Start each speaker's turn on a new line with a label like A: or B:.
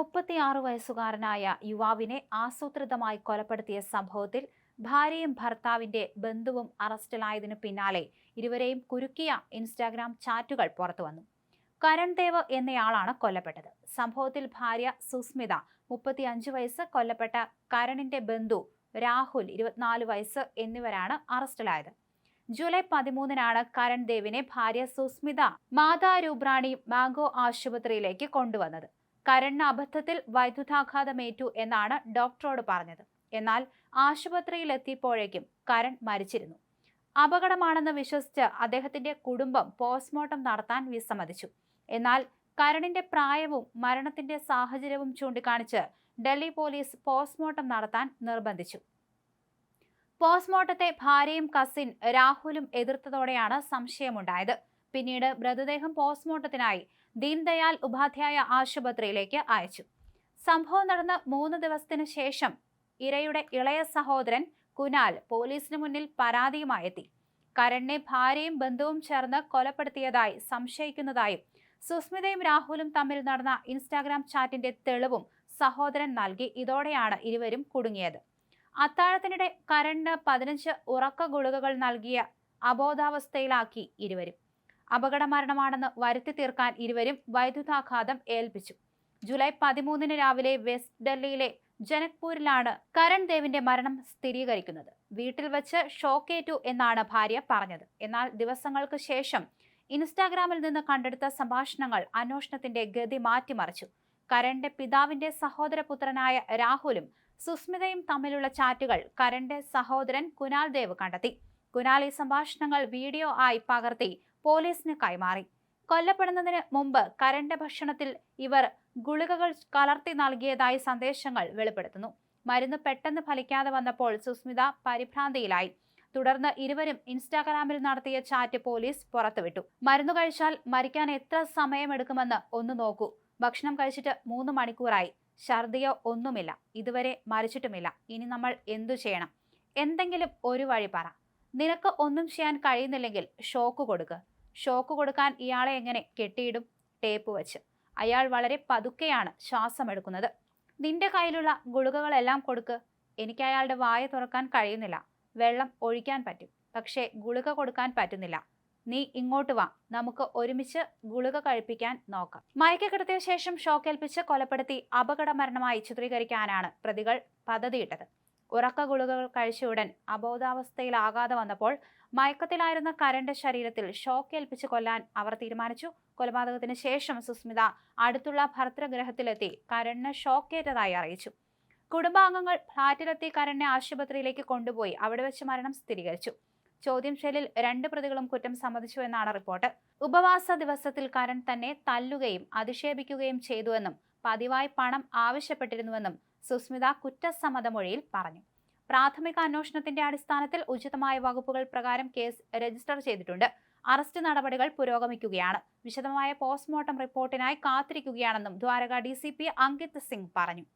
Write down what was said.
A: മുപ്പത്തിയാറ് വയസ്സുകാരനായ യുവാവിനെ ആസൂത്രിതമായി കൊലപ്പെടുത്തിയ സംഭവത്തിൽ ഭാര്യയും ഭർത്താവിന്റെ ബന്ധുവും അറസ്റ്റിലായതിനു പിന്നാലെ ഇരുവരെയും കുരുക്കിയ ഇൻസ്റ്റാഗ്രാം ചാറ്റുകൾ പുറത്തുവന്നു കരൺദേവ് എന്നയാളാണ് കൊല്ലപ്പെട്ടത്. സംഭവത്തിൽ ഭാര്യ സുസ്മിത മുപ്പത്തിയഞ്ച് വയസ്സ് കൊല്ലപ്പെട്ട കരണിന്റെ ബന്ധു രാഹുൽ ഇരുപത്തിനാല് വയസ്സ് എന്നിവരാണ് അറസ്റ്റിലായത്. ജൂലൈ പതിമൂന്നിനാണ് കരൺ ദേവിനെ ഭാര്യ സുസ്മിത മാതാ രൂബ്രാണി മാംഗോ ആശുപത്രിയിലേക്ക് കൊണ്ടുവന്നത്. കരണിന് അബദ്ധത്തിൽ വൈദ്യുതാഘാതമേറ്റു എന്നാണ് ഡോക്ടറോട് പറഞ്ഞത്. എന്നാൽ ആശുപത്രിയിൽ എത്തിയപ്പോഴേക്കും കരൺ മരിച്ചിരുന്നു. അപകടമാണെന്ന് വിശ്വസിച്ച് അദ്ദേഹത്തിന്റെ കുടുംബം പോസ്റ്റ്മോർട്ടം നടത്താൻ വിസമ്മതിച്ചു. എന്നാൽ കരണിന്റെ പ്രായവും മരണത്തിന്റെ സാഹചര്യവും ചൂണ്ടിക്കാണിച്ച് ഡൽഹി പോലീസ് പോസ്റ്റ്മോർട്ടം നടത്താൻ നിർബന്ധിച്ചു. പോസ്റ്റ്മോർട്ടത്തെ ഭാര്യയും കസിൻ രാഹുലും എതിർത്തതോടെയാണ് സംശയമുണ്ടായത്. പിന്നീട് മൃതദേഹം പോസ്റ്റ്മോർട്ടത്തിനായി ദീൻദയാൽ ഉപാധ്യായ ആശുപത്രിയിലേക്ക് അയച്ചു. സംഭവം നടന്ന മൂന്ന് ദിവസത്തിനു ശേഷം ഇരയുടെ ഇളയ സഹോദരൻ കുനാൽ പോലീസിന് മുന്നിൽ പരാതിയുമായെത്തി. കരണിനെ ഭാര്യയും ബന്ധുവും ചേർന്ന് കൊലപ്പെടുത്തിയതായി സംശയിക്കുന്നതായും സുസ്മിതയും രാഹുലും തമ്മിൽ നടന്ന ഇൻസ്റ്റാഗ്രാം ചാറ്റിന്റെ തെളിവും സഹോദരൻ നൽകി. ഇതോടെയാണ് ഇരുവരും കുടുങ്ങിയത്. അത്താഴത്തിനിടെ കരണിന് പതിനഞ്ച് ഉറക്ക ഗുളികകൾ നൽകിയ അബോധാവസ്ഥയിലാക്കി ഇരുവരും. അപകട മരണമാണെന്ന് വരുത്തി തീർക്കാൻ ഇരുവരും വൈദ്യുതാഘാതം ഏൽപ്പിച്ചു. ജൂലൈ പതിമൂന്നിന് രാവിലെ വെസ്റ്റ് ഡൽഹിയിലെ ജനക്പൂരിലാണ് കരൺ ദേവിന്റെ മരണം സ്ഥിരീകരിക്കുന്നത്. വീട്ടിൽ വെച്ച് ഷോക്കേറ്റു എന്നാണ് ഭാര്യ പറഞ്ഞത്. എന്നാൽ ദിവസങ്ങൾക്ക് ശേഷം ഇൻസ്റ്റാഗ്രാമിൽ നിന്ന് കണ്ടെടുത്ത സംഭാഷണങ്ങൾ അന്വേഷണത്തിന്റെ ഗതി മാറ്റിമറിച്ചു. കരണിന്റെ പിതാവിന്റെ സഹോദരപുത്രനായ രാഹുലും സുസ്മിതയും തമ്മിലുള്ള ചാറ്റുകൾ കരണിന്റെ സഹോദരൻ കുനാൽ ദേവ് കണ്ടെത്തി. കുനാൽ ഈ സംഭാഷണങ്ങൾ വീഡിയോ ആയി പകർത്തി പോലീസിന് കൈമാറി. കൊല്ലപ്പെടുന്നതിന് മുമ്പ് കരണ്ട ഭക്ഷണത്തിൽ ഇവർ ഗുളികകൾ കലർത്തി നൽകിയതായി സന്ദേശങ്ങൾ വെളിപ്പെടുത്തുന്നു. മരുന്ന് പെട്ടെന്ന് ഫലിക്കാതെ വന്നപ്പോൾ സുസ്മിത പരിഭ്രാന്തിയിലായി. തുടർന്ന് ഇരുവരും ഇൻസ്റ്റാഗ്രാമിൽ നടത്തിയ ചാറ്റ് പോലീസ് പുറത്തുവിട്ടു. മരുന്ന് കഴിച്ചാൽ മരിക്കാൻ എത്ര സമയമെടുക്കുമെന്ന് ഒന്ന് നോക്കൂ. ഭക്ഷണം കഴിച്ചിട്ട് മൂന്ന് മണിക്കൂറായി. ഛർദിയോ ഒന്നുമില്ല. ഇതുവരെ മരിച്ചിട്ടുമില്ല. ഇനി നമ്മൾ എന്തു ചെയ്യണം? എന്തെങ്കിലും ഒരു വഴി പറ. നിനക്ക് ഒന്നും ചെയ്യാൻ കഴിയുന്നില്ലെങ്കിൽ ഷോക്ക് കൊടുക്കുക ഷോക്ക് കൊടുക്കാൻ ഇയാളെ എങ്ങനെ കെട്ടിയിടും? ടേപ്പ് വച്ച്. അയാൾ വളരെ പതുക്കെയാണ് ശ്വാസം എടുക്കുന്നത്. നിന്റെ കയ്യിലുള്ള ഗുളികകളെല്ലാം കൊടുക്ക്. എനിക്ക് അയാളുടെ വായ തുറക്കാൻ കഴിയുന്നില്ല. വെള്ളം ഒഴിക്കാൻ പറ്റും. പക്ഷേ ഗുളിക കൊടുക്കാൻ പറ്റുന്നില്ല. നീ ഇങ്ങോട്ട് വാ. നമുക്ക് ഒരുമിച്ച് ഗുളിക കഴിപ്പിക്കാൻ നോക്കാം. മയക്ക കിടത്തിയ ശേഷം ഷോക്കേൽപ്പിച്ച് കൊലപ്പെടുത്തി അപകടമരണമായി ചിത്രീകരിക്കാനാണ് പ്രതികൾ പദ്ധതിയിട്ടത്. ഉറക്ക ഗുളികകൾ കഴിച്ച ഉടൻ അബോധാവസ്ഥയിലാകാതെ വന്നപ്പോൾ മയക്കത്തിലായിരുന്ന കരന്റെ ശരീരത്തിൽ ഷോക്ക് ഏൽപ്പിച്ച് കൊല്ലാൻ അവർ തീരുമാനിച്ചു. കൊലപാതകത്തിന് ശേഷം സുസ്മിത അടുത്തുള്ള ഭർത്തൃഗ്രഹത്തിലെത്തി കരണിന് ഷോക്കേറ്റതായി അറിയിച്ചു. കുടുംബാംഗങ്ങൾ ഫ്ളാറ്റിലെത്തി കരണിനെ ആശുപത്രിയിലേക്ക് കൊണ്ടുപോയി അവിടെ വെച്ച് മരണം സ്ഥിരീകരിച്ചു. ചോദ്യം ചെയ്യലിൽ രണ്ട് പ്രതികളും കുറ്റം സമ്മതിച്ചു എന്നാണ് റിപ്പോർട്ട്. ഉപവാസ ദിവസത്തിൽ കരൺ തന്നെ തല്ലുകയും അധിക്ഷേപിക്കുകയും ചെയ്തുവെന്നും പതിവായി പണം ആവശ്യപ്പെട്ടിരുന്നുവെന്നും സുസ്മിത കുറ്റസമ്മതമൊഴിയിൽ പറഞ്ഞു. പ്രാഥമിക അന്വേഷണത്തിന്റെ അടിസ്ഥാനത്തിൽ ഉചിതമായ വകുപ്പുകൾ പ്രകാരം കേസ് രജിസ്റ്റർ ചെയ്തിട്ടുണ്ട്. അറസ്റ്റ് നടപടികൾ പുരോഗമിക്കുകയാണ്. വിശദമായ പോസ്റ്റ്മോർട്ടം റിപ്പോർട്ടിനായി കാത്തിരിക്കുകയാണെന്നും ദ്വാരക ഡി അങ്കിത് സിംഗ് പറഞ്ഞു.